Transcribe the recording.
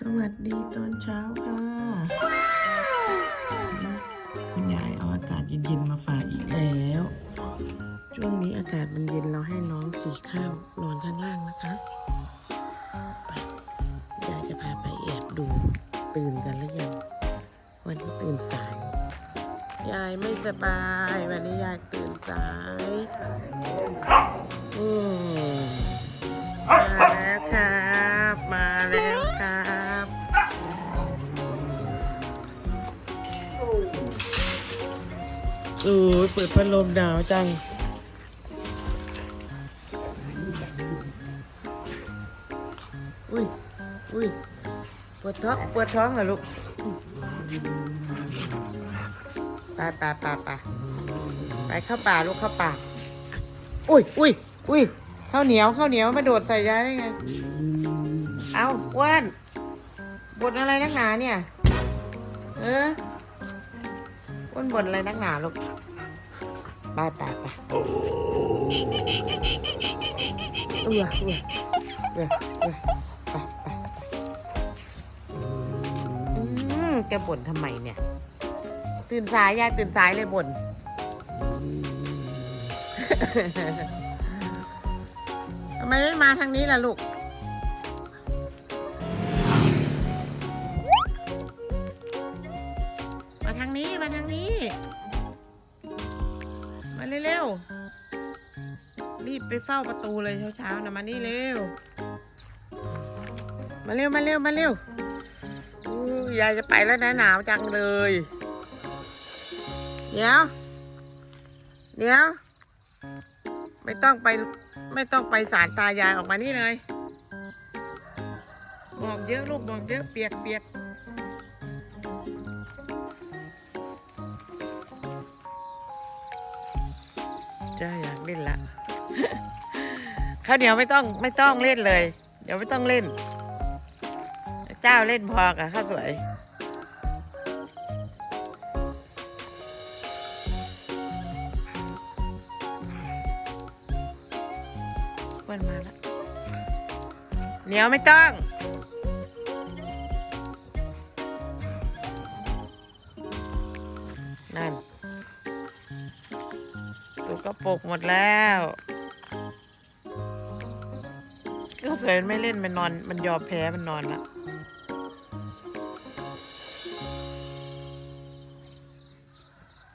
สวัสดีตอนเช้าค่ะ คุณยายเอาอากาศเย็นๆมาฝากอีกแล้ว ช่วงนี้อากาศมันเย็นเราให้น้องสีข้าวนอนข้างล่างนะคะยายจะพาไปแอบดูตื่นกันหรือยัง วันนี้ตื่นสาย ยายไม่สบาย วันนี้ยายตื่นสาย อ้ยเปิดพัดลมหนาวจัง อุ้ย อุ้ยปวดท้องปวดท้องเหรอลูกไปไปไปไปไปเข้าป่าลูกเข้าป่า อุ้ยอุ้ยอุ้ยข้าวเหนียวข้าวเหนียวมาโดดใส่ยายได้ไง เอาอ้วนบนอะไรนักหนาเนี่ย เออ อ้นบนอะไรนักหนาลูกไปไปไปเอือเอือเอือเอือไปไปไปอืมแกบ่นทำไมเนี่ย ตื่นสายยายตื่นสายเลยบ่นทำไมไม่มาทางนี้ล่ะลูก เร็ว รีบไปเฝ้าประตูเลยเช้าๆนะมานี่เร็ว มาเร็วมาเร็วมาเร็วอยายจะไปแล้วนะหนาวจังเลย เดี๋ยว เดี๋ยว ไม่ต้องไปไม่ต้องไปสารตายายออกมานี่เลยหมอกเยอะลูกหมอกเยอะเปียกเปียก จ้าอยากเล่นละข้าวเหนียวไม่ต้องไม่ต้องเล่นเลย เดี๋ยวไม่ต้องเล่น เจ้าเล่นพอกับข้าวสวยอ้วนมาแล้วเหนียวไม่ต้องนั่น ก็ปกหมดแล้วก็เสยไม่เล่นมันนอน มันยอมแพ้มันนอนละ